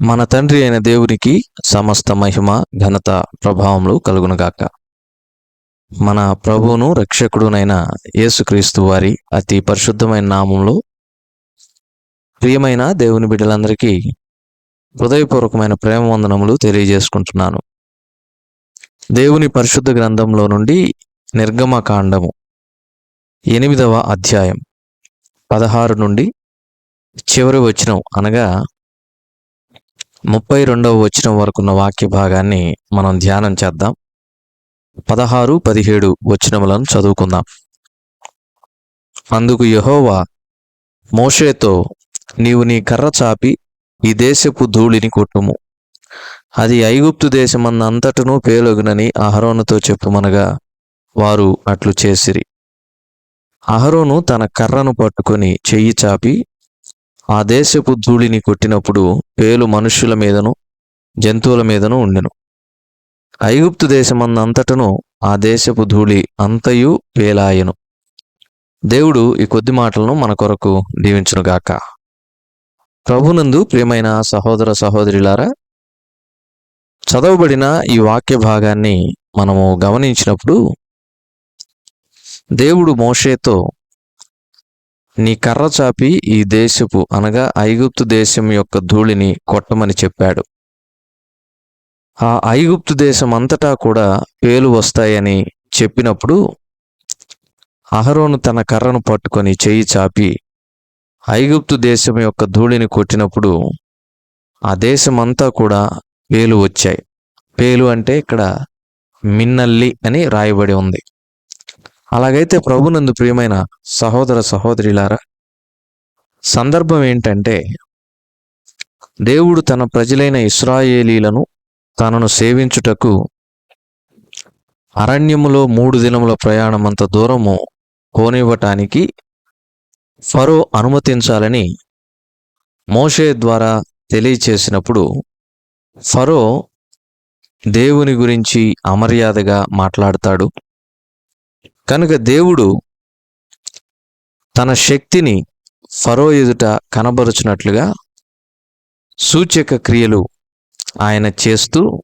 మన తండ్రి అయిన దేవునికి సమస్త మహిమ ఘనత ప్రభావములు కలుగునుగాక. మన ప్రభువును రక్షకుడునైన యేసుక్రీస్తు వారి అతి పరిశుద్ధమైన నామంలో ప్రియమైన దేవుని బిడ్డలందరికీ హృదయపూర్వకమైన ప్రేమ వందనములు తెలియజేసుకుంటున్నాను. దేవుని పరిశుద్ధ గ్రంథంలో నుండి నిర్గమకాండము ఎనిమిదవ అధ్యాయం పదహారు నుండి చివరి వచనం అనగా ముప్పై రెండవ వచనం వరకున్న వాక్య భాగాన్ని మనం ధ్యానం చేద్దాం. పదహారు పదిహేడు వచనములను చదువుకుందాం. అందుకు యహోవా మోషేతో నీవు నీ కర్ర చాపి ఈ దేశపు ధూళిని కొట్టుము. అది ఐగుప్తు దేశమన్నంతటను పేలొగునని అహరోనుతో చెప్పుమనగా వారు అట్లు చేసిరి. అహరోను తన కర్రను పట్టుకొని చెయ్యి చాపి ఆ దేశపు ధూళిని కొట్టినప్పుడు పేలు మనుష్యుల మీదను జంతువుల మీదను ఉండెను. ఐగుప్తు దేశమందంతటను ఆ దేశపు ధూళి అంతయు పేలాయను దేవుడు ఈ కొద్ది మాటలను మన కొరకు దీవించునుగాక ప్రభునందు ప్రియమైన సహోదర సహోదరులారా చదవబడిన ఈ వాక్య భాగాన్ని మనము గమనించినప్పుడు దేవుడు మోషేతో నీ కర్ర చాపి ఈ దేశపు అనగా ఐగుప్తు దేశం యొక్క ధూళిని కొట్టమని చెప్పాడు. ఆ ఐగుప్తు దేశం అంతటా కూడా పేలు వస్తాయని చెప్పినప్పుడు అహరోను తన కర్రను పట్టుకొని చేయి చాపి ఐగుప్తు దేశం యొక్క ధూళిని కొట్టినప్పుడు ఆ దేశమంతా కూడా పేలు వచ్చాయి. పేలు అంటే ఇక్కడ మిన్నల్లి అని రాయబడి ఉంది. అలాగైతే ప్రభునందు ప్రియమైన సహోదర సహోదరిలారా సందర్భం ఏంటంటే దేవుడు తన ప్రజలైన ఇస్రాయేలీలను తనను సేవించుటకు అరణ్యములో మూడు దినముల ప్రయాణం అంత దూరము పోనివ్వటానికి ఫరో అనుమతించాలని మోషే ద్వారా తెలియచేసినప్పుడు ఫరో దేవుని గురించి అమర్యాదగా మాట్లాడతాడు. కనుక దేవుడు తన శక్తిని ఫరో ఎదుట కనబరుచున్నట్లుగా సూచక క్రియలు ఆయన చేస్తూ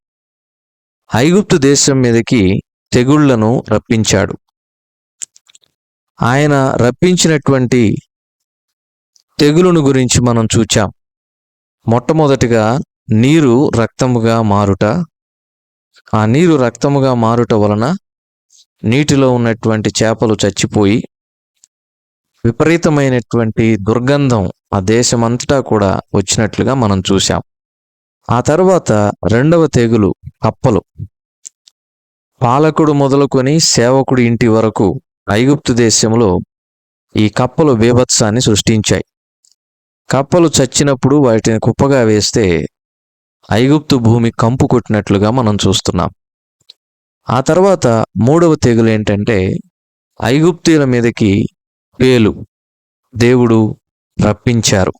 ఐగుప్తు దేశం మీదకి తెగుళ్ళను రప్పించాడు. ఆయన రప్పించినటువంటి తెగులును గురించి మనం చూచాం. మొట్టమొదటిగా నీరు రక్తముగా మారుట. ఆ నీరు రక్తముగా మారుట వలన నీటిలో ఉన్నటువంటి చేపలు చచ్చిపోయి విపరీతమైనటువంటి దుర్గంధం ఆ దేశమంతటా కూడా వచ్చినట్లుగా మనం చూశాం. ఆ తర్వాత రెండవ తెగులు కప్పలు పాలకుడు మొదలుకొని సేవకుడి ఇంటి వరకు ఐగుప్తు దేశంలో ఈ కప్పలు బీభత్సాన్ని సృష్టించాయి. కప్పలు చచ్చినప్పుడు వాటిని కుప్పగా వేస్తే ఐగుప్తు భూమి కంపు కొట్టినట్లుగా మనం చూస్తున్నాం. ఆ తర్వాత మూడవ తెగులు ఏంటంటే ఐగుప్తీల మీదకి పేలు. దేవుడు రప్పించారు.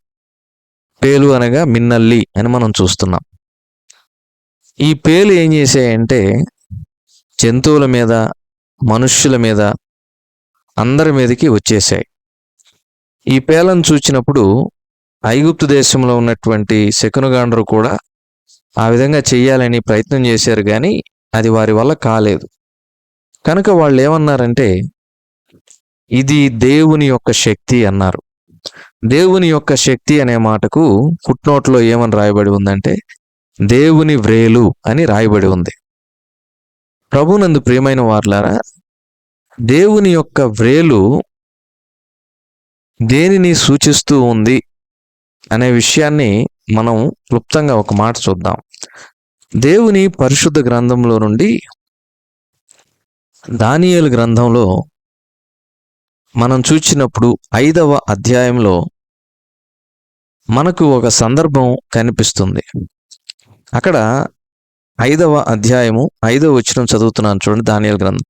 పేలు అనగా మిన్నల్లి అని మనం చూస్తున్నాం. ఈ పేలు ఏం చేసాయంటే జంతువుల మీద మనుష్యుల మీద అందరి మీదకి వచ్చేసాయి ఈ పేలను చూచినప్పుడు ఐగుప్తు దేశంలో ఉన్నటువంటి శకునగాండ్రు కూడా ఆ విధంగా చేయాలని ప్రయత్నం చేశారు కానీ అది వారి వల్ల కాలేదు. కనుక వాళ్ళు ఏమన్నారంటే ఇది దేవుని యొక్క శక్తి అన్నారు. దేవుని యొక్క శక్తి అనే మాటకు ఫుట్నోట్లో ఏమని రాయబడి ఉందంటే దేవుని వ్రేలు అని రాయబడి ఉంది. ప్రభునందు ప్రియమైన వార్లారా దేవుని యొక్క వ్రేలు దేనిని సూచిస్తూ ఉంది అనే విషయాన్ని మనం క్లుప్తంగా ఒక మాట చూద్దాం. దేవుని పరిశుద్ధ గ్రంథంలో నుండి దానియేలు గ్రంథంలో మనం చూచినప్పుడు ఐదవ అధ్యాయంలో మనకు ఒక సందర్భం కనిపిస్తుంది. అక్కడ ఐదవ అధ్యాయము ఐదవ వచనం చదువుతున్నాను చూడండి దానియేలు గ్రంథం.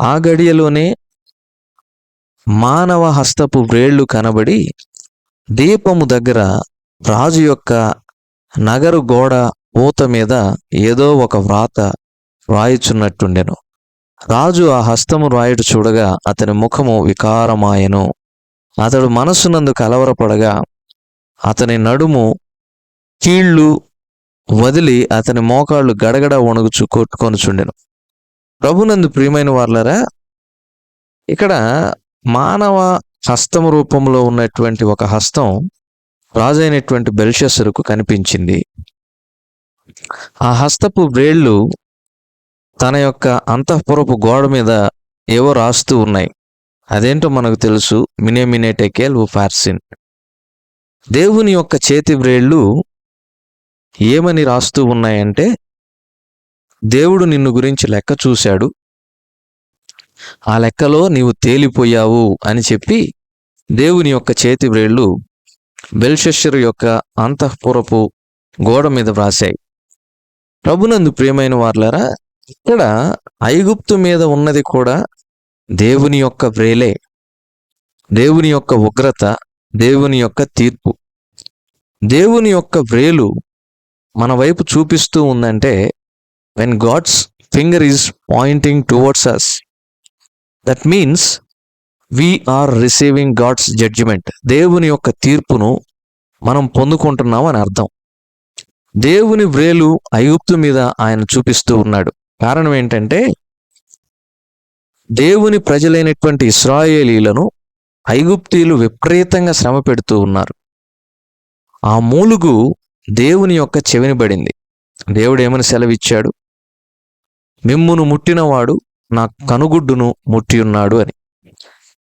ఆ గడియలోనే మానవ హస్తపు వ్రేళ్ళు కనబడి దీపము దగ్గర రాజు యొక్క నగరు గోడ పూత మీద ఏదో ఒక వ్రాత వ్రాయుచున్నట్టుండెను. రాజు ఆ హస్తము రాయుడు చూడగా అతని ముఖము వికారమాయెను. అతడు మనస్సునందు కలవరపడగా అతని నడుము కీళ్ళు వదిలి అతని మోకాళ్ళు గడగడ వణుగుచు కొట్టుకొనుచుండెను. ప్రభునందు ప్రియమైన వాళ్ళరా ఇక్కడ మానవ హస్తం రూపంలో ఉన్నటువంటి ఒక హస్తం రాజైనటువంటి బెల్షస్సుకు కనిపించింది. ఆ హస్తపు వ్రేళ్ళు తన యొక్క అంతఃపురపు గోడ మీద ఏవో రాస్తూ ఉన్నాయి. అదేంటో మనకు తెలుసు. మినేమినేటెకేల్ ఓ ఫార్సిన్. దేవుని యొక్క చేతి వ్రేళ్ళు ఏమని రాస్తూ ఉన్నాయంటే దేవుడు నిన్ను గురించి లెక్క చూశాడు. ఆ లెక్కలో నీవు తేలిపోయావు అని చెప్పి దేవుని యొక్క చేతి వ్రేళ్ళు బెల్షెషర్ యొక్క అంతఃపురపు గోడ మీద వ్రాశాయి. ప్రభునందు ప్రియమైన వార్లరా ఇక్కడ ఐగుప్తు మీద ఉన్నది కూడా దేవుని యొక్క వ్రేలే దేవుని యొక్క ఉగ్రత దేవుని యొక్క తీర్పు. దేవుని యొక్క వ్రేలు మన వైపు చూపిస్తూ ఉందంటే when God's finger is pointing towards us that means we are receiving God's judgement దేవుని యొక్క తీర్పును మనం పొందుకుంటున్నాం అని అర్థం. దేవుని వ్రేలు ఐగుప్తు మీద ఆయన చూపిస్తూ ఉన్నాడు. కారణం ఏంటంటే దేవుని ప్రజలైనటువంటి ఇస్రాయేలీలను ఐగుప్తీయులు విపరీతంగా శ్రమ పెడుతూ ఉన్నారు. ఆ మూలుగు దేవుని యొక్క చెవిని పడింది. దేవుడు ఏమని సెలవిచ్చాడు? మిమ్మును ముట్టినవాడు నా కనుగుడ్డును ముట్టి ఉన్నాడు అని.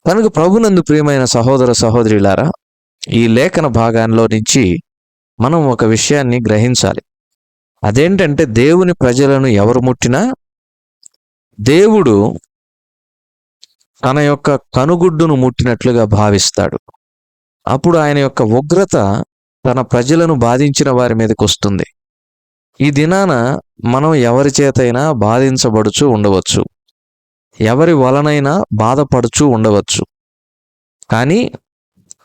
కనుక ప్రభునందు ప్రియమైన సహోదర సహోదరులారా ఈ లేఖన భాగాల్లో నుంచి మనం ఒక విషయాన్ని గ్రహించాలి. అదేంటంటే దేవుని ప్రజలను ఎవరు ముట్టినా దేవుడు తన యొక్క కనుగుడ్డును ముట్టినట్లుగా భావిస్తాడు. అప్పుడు ఆయన యొక్క ఉగ్రత తన ప్రజలను బాధించిన వారి మీదకి వస్తుంది. ఈ దినాన మనం ఎవరి చేతైనా బాధించబడుచు ఉండవచ్చు. ఎవరి వలనైనా బాధపడుచు ఉండవచ్చు. కానీ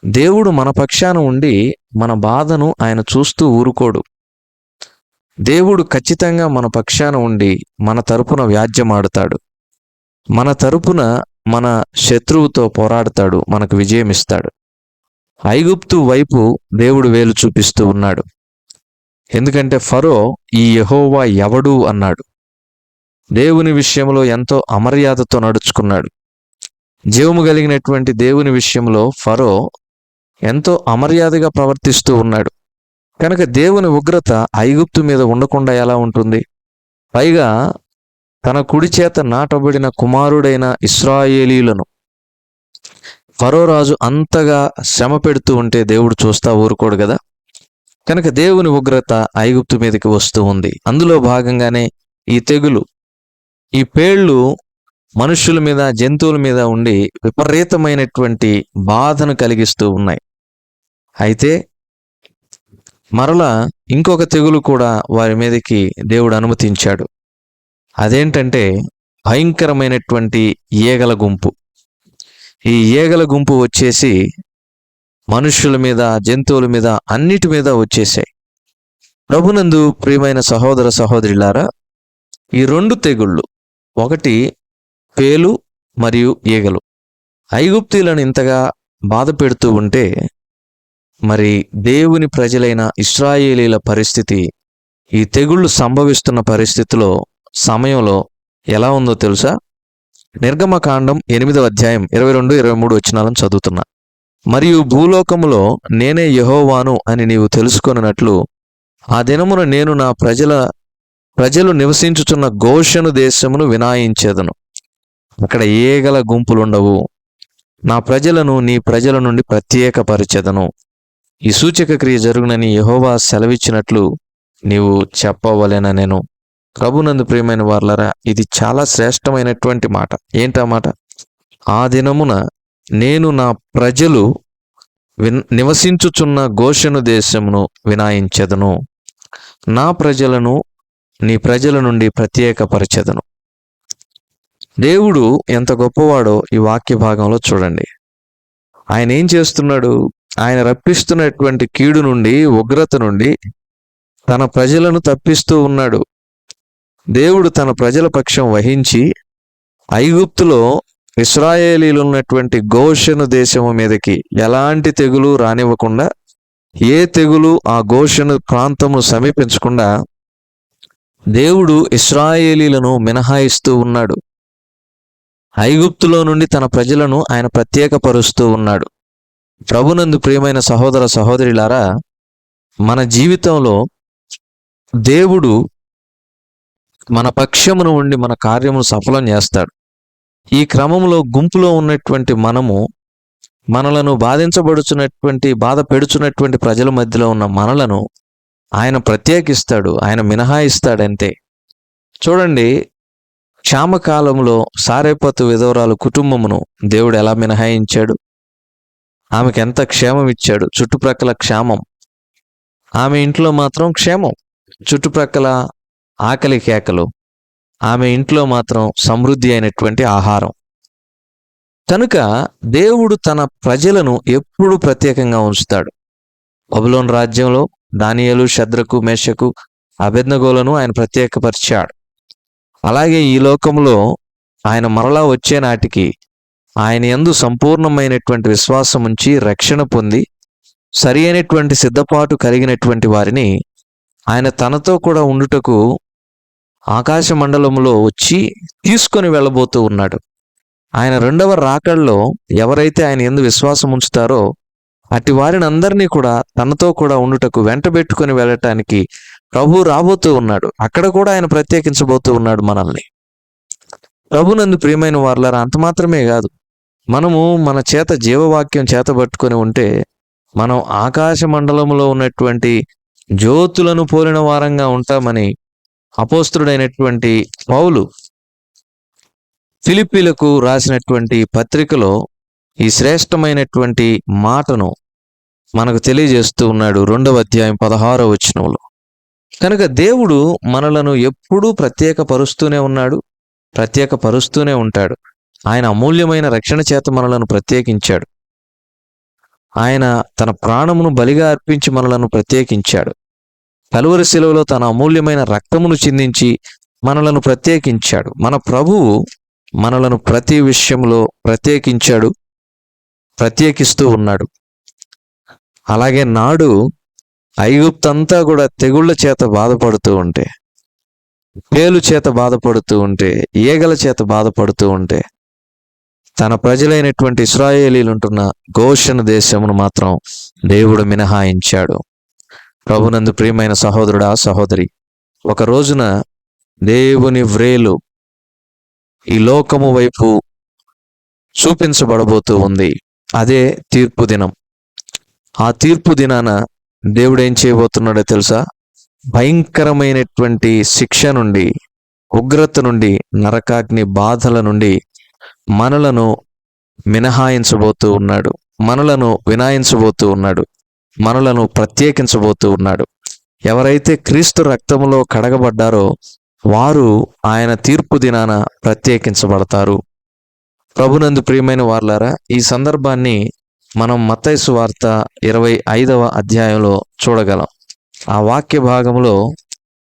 దేవుడు మన పక్షాన ఉండి మన బాధను ఆయన చూస్తూ ఊరుకోడు. దేవుడు ఖచ్చితంగా మన పక్షాన ఉండి మన తరపున వ్యాజ్యమాడుతాడు. మన తరపున మన శత్రువుతో పోరాడతాడు మనకు విజయం ఇస్తాడు ఐగుప్తు వైపు దేవుడు వేలు చూపిస్తూ ఉన్నాడు. ఎందుకంటే ఫరో ఈ యహోవా ఎవడు అన్నాడు. దేవుని విషయంలో ఎంతో అమర్యాదతో నడుచుకున్నాడు. జీవము కలిగినటువంటి దేవుని విషయంలో ఫరో ఎంతో అమర్యాదగా ప్రవర్తిస్తూ ఉన్నాడు. కనుక దేవుని ఉగ్రత ఐగుప్తు మీద ఉండకుండా ఎలా ఉంటుంది? పైగా తన కుడి చేత నాటబడిన కుమారుడైన ఇస్రాయేలీలను ఫరోరాజు అంతగా శ్రమ పెడుతూ ఉంటే దేవుడు చూస్తా ఊరుకోడు కదా? కనుక దేవుని ఉగ్రత ఐగుప్తు మీదకి వస్తూ ఉంది. అందులో భాగంగానే ఈ తెగులు ఈ పేళ్ళు మనుషుల మీద జంతువుల మీద ఉండి విపరీతమైనటువంటి బాధను కలిగిస్తూ ఉన్నాయి. అయితే మరలా ఇంకొక తెగులు కూడా వారి మీదకి దేవుడు అనుమతించాడు. అదేంటంటే భయంకరమైనటువంటి ఈగల గుంపు. ఈ ఈగల గుంపు వచ్చేసి మనుషుల మీద జంతువుల మీద అన్నిటి మీద వచ్చేసాయి. ప్రభునందు ప్రియమైన సహోదర సహోదరులారా ఈ రెండు తెగుళ్ళు ఒకటి పేలు మరియు ఈగలు ఐగుప్తీలను ఇంతగా బాధ పెడుతూ ఉంటే మరి దేవుని ప్రజలైన ఇస్రాయేలీల పరిస్థితి ఈ తెగుళ్ళు సంభవిస్తున్న పరిస్థితిలో సమయంలో ఎలా ఉందో తెలుసా? నిర్గమకాండం ఎనిమిదవ అధ్యాయం ఇరవై రెండు ఇరవై మూడు వచ్చినాలను చదువుతున్నా. మరియు భూలోకములో నేనే యహోవాను అని నీవు తెలుసుకొనున్నట్లు ఆ దినమున నేను నా ప్రజల ప్రజలు నివసించుచున్న గోషను దేశమును వినాయించేదను. అక్కడ ఏగల గుంపులుండవు? నా ప్రజలను నీ ప్రజల నుండి ప్రత్యేకపరిచెదను. ఈ సూచక క్రియ జరుగునని యహోవా సెలవిచ్చినట్లు నీవు చెప్పవలెన నేను ప్రభునందు ప్రియమైన వార్లరా ఇది చాలా శ్రేష్టమైనటువంటి మాట. ఏంటా మాట? ఆ దినమున నేను నా ప్రజలు విన్ నివసించుచున్న ఘోషను దేశమును వినాయించెదను. నా ప్రజలను నీ ప్రజల నుండి ప్రత్యేకపరచెదను. దేవుడు ఎంత గొప్పవాడో ఈ వాక్య భాగంలో చూడండి. ఆయన ఏం చేస్తున్నాడు? ఆయన రప్పిస్తున్నటువంటి కీడు నుండి ఉగ్రత నుండి తన ప్రజలను తప్పిస్తూ ఉన్నాడు. దేవుడు తన ప్రజల పక్షం వహించి ఐగుప్తులో ఇస్రాయేలీలు ఉన్నటువంటి గోషను దేశము మీదకి ఎలాంటి తెగులు రానివ్వకుండా ఏ తెగులు ఆ గోషను ప్రాంతము సమీపించకుండా దేవుడు ఇస్రాయేలీలను మినహాయిస్తూ ఉన్నాడు. ఐగుప్తులో నుండి తన ప్రజలను ఆయన ప్రత్యేకపరుస్తూ ఉన్నాడు. ప్రభునందు ప్రియమైన సహోదర సహోదరులారా మన జీవితంలో దేవుడు మన పక్షమును ఉండి మన కార్యమును సఫలం చేస్తాడు. ఈ క్రమంలో గుంపులో ఉన్నటువంటి మనము మనలను బాధించబడుచున్నటువంటి బాధ పెడుచున్నటువంటి ప్రజల మధ్యలో ఉన్న మనలను ఆయన ప్రత్యేకిస్తాడు ఆయన మినహాయిస్తాడంతే చూడండి క్షామకాలంలో సారేపతు విధవరాలు కుటుంబమును దేవుడు ఎలా మినహాయించాడు? ఆమెకు ఎంత క్షేమం ఇచ్చాడు చుట్టుప్రక్కల క్షేమం. ఆమె ఇంట్లో మాత్రం క్షేమం. చుట్టుప్రక్కల ఆకలి కేకలు. ఆమె ఇంట్లో మాత్రం సమృద్ధి అయినటువంటి ఆహారం. కనుక దేవుడు తన ప్రజలను ఎప్పుడు ప్రత్యేకంగా ఉంచుతాడు. బబులోన్ రాజ్యంలో దానియలు శద్రకు మేషకు అభెజ్ఞగోలను ఆయన ప్రత్యేకపరిచాడు. అలాగే ఈ లోకంలో ఆయన మరలా వచ్చే నాటికి ఆయన యందు సంపూర్ణమైనటువంటి విశ్వాసం ఉంచి రక్షణ పొంది సరి అయినటువంటి సిద్ధపాటు కలిగినటువంటి వారిని ఆయన తనతో కూడా ఉండుటకు ఆకాశ మండలంలో వచ్చి తీసుకొని వెళ్ళబోతూ ఉన్నాడు. ఆయన రెండవ రాకడలో ఎవరైతే ఆయన ఎందు విశ్వాసం ఉంచుతారో అటు వారిని అందరినీ కూడా తనతో కూడా ఉండుటకు వెంటబెట్టుకుని వెళ్ళటానికి ప్రభు రాబోతూ ఉన్నాడు. అక్కడ కూడా ఆయన ప్రత్యేకించబోతూ ఉన్నాడు మనల్ని. ప్రభునందు ప్రియమైన వారులారా అంత మాత్రమే కాదు. మనము మన చేత జీవవాక్యం చేత పట్టుకొని ఉంటే మనం ఆకాశ మండలంలో ఉన్నటువంటి జ్యోతులను పోలిన వారంగా ఉంటామని అపోస్తుడైనటువంటి పౌలు ఫిలిప్పీలకు రాసినటువంటి పత్రికలో ఈ శ్రేష్టమైనటువంటి మాటను మనకు తెలియజేస్తూ ఉన్నాడు రెండవ అధ్యాయం పదహారవ వచనంలో. కనుక దేవుడు మనలను ఎప్పుడూ ప్రత్యేక పరుస్తూనే ఉన్నాడు ప్రత్యేక పరుస్తూనే ఉంటాడు. ఆయన అమూల్యమైన రక్షణ చేత మనలను ప్రత్యేకించాడు. ఆయన తన ప్రాణమును బలిగా అర్పించి మనలను ప్రత్యేకించాడు. కలువరి శిలువలో తన అమూల్యమైన రక్తమును చిందించి మనలను ప్రత్యేకించాడు. మన ప్రభువు మనలను ప్రతి విషయంలో ప్రత్యేకించాడు ప్రత్యేకిస్తూ ఉన్నాడు. అలాగే నాడు ఐగుప్తంతా కూడా తెగుళ్ళ చేత బాధపడుతూ ఉంటే పేలు చేత బాధపడుతూ ఉంటే ఈగల చేత బాధపడుతూ ఉంటే తన ప్రజలైనటువంటి ఇస్రాయేలీలు ఉంటున్న గోషన్ దేశమును మాత్రం దేవుడు మినహాయించాడు. ప్రభునందు ప్రియమైన సహోదరుడా సహోదరి ఒక రోజున దేవుని వ్రేలు ఈ లోకము వైపు చూపించబడబోతూ ఉంది. అదే తీర్పు దినం. ఆ తీర్పు దినాన దేవుడు ఏం చేయబోతున్నాడో తెలుసా? భయంకరమైనటువంటి శిక్ష నుండి ఉగ్రత నుండి నరకాగ్ని బాధల నుండి మనలను మినహాయించబోతూ ఉన్నాడు. మనలను వినాయించబోతూ ఉన్నాడు. మనలను ప్రత్యేకించబోతూ ఉన్నాడు. ఎవరైతే క్రీస్తు రక్తములో కడగబడ్డారో వారు ఆయన తీర్పు దినాన ప్రత్యేకించబడతారు. ప్రభునందు ప్రియమైన వార్లారా ఈ సందర్భాన్ని మనం మత్తైసు వార్త ఇరవై ఐదవ అధ్యాయంలో చూడగలం. ఆ వాక్య భాగంలో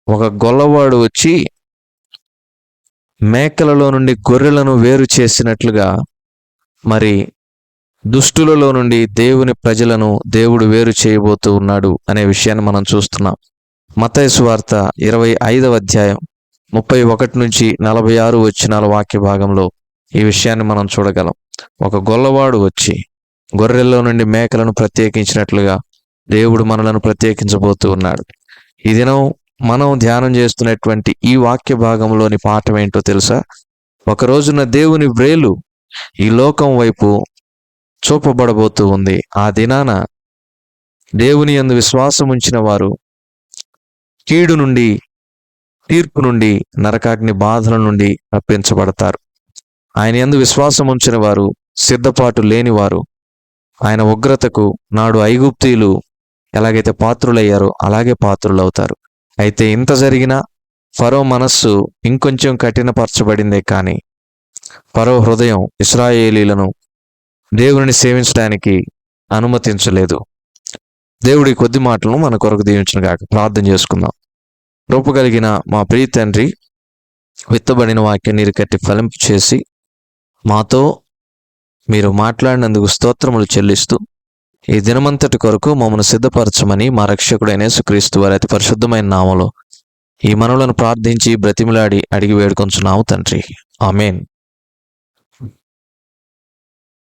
ఒక గొల్లవాడు వచ్చి మేకలలో నుండి గొర్రెలను వేరు చేసినట్లుగా మరి దుష్టులలో నుండి దేవుని ప్రజలను దేవుడు వేరు చేయబోతూ ఉన్నాడు అనే విషయాన్ని మనం చూస్తున్నాం. మతయసు వార్త ఇరవై ఐదవ అధ్యాయం ముప్పై ఒకటి నుంచి నలభై ఆరు వచ్చినాల వాక్య భాగంలో ఈ విషయాన్ని మనం చూడగలం. ఒక గొల్లవాడు వచ్చి గొర్రెల్లో నుండి మేకలను ప్రత్యేకించినట్లుగా దేవుడు మనలను ప్రత్యేకించబోతూ ఉన్నాడు. ఈ దినం మనం ధ్యానం చేస్తున్నటువంటి ఈ వాక్య భాగంలోని పాఠం ఏంటో తెలుసా? ఒక రోజున దేవుని వ్రేలు ఈ లోకం వైపు చూపబడబోతూ ఉంది. ఆ దినాన దేవుని యందు విశ్వాసం ఉంచిన వారు కీడు నుండి తీర్పు నుండి నరకాగ్ని బాధల నుండి తప్పించబడతారు ఆయన యందు విశ్వాసం ఉంచిన వారు సిద్ధపాటు లేనివారు. ఆయన ఉగ్రతకు నాడు ఐగుప్తీయులు ఎలాగైతే పాత్రులయ్యారో అలాగే పాత్రులవుతారు. అయితే ఇంత జరిగినా ఫరో మనస్సు ఇంకొంచెం కఠినపరచబడిందే కానీ ఫరో హృదయం ఇస్రాయేలీలను దేవుని సేవించడానికి అనుమతించలేదు. దేవుడి కొద్ది మాటలను మన కొరకు దీవించిన కాక ప్రార్థన చేసుకుందాం. రూపగలిగిన మా ప్రియ తండ్రి విత్తబడిన వాక్యం నీరు కట్టి ఫలింపు చేసి మాతో మీరు మాట్లాడినందుకు స్తోత్రములు చెల్లిస్తూ ఈ దినమంతటి కొరకు మమ్మల్ని సిద్ధపరచమని మా రక్షకుడైన సుక్రీస్తు వారి అతి పరిశుద్ధమైన నామలో ఈ మనవులను ప్రార్థించి బ్రతిమిలాడి అడిగి వేడుకొంచున్నాము తండ్రి. ఆమెన్.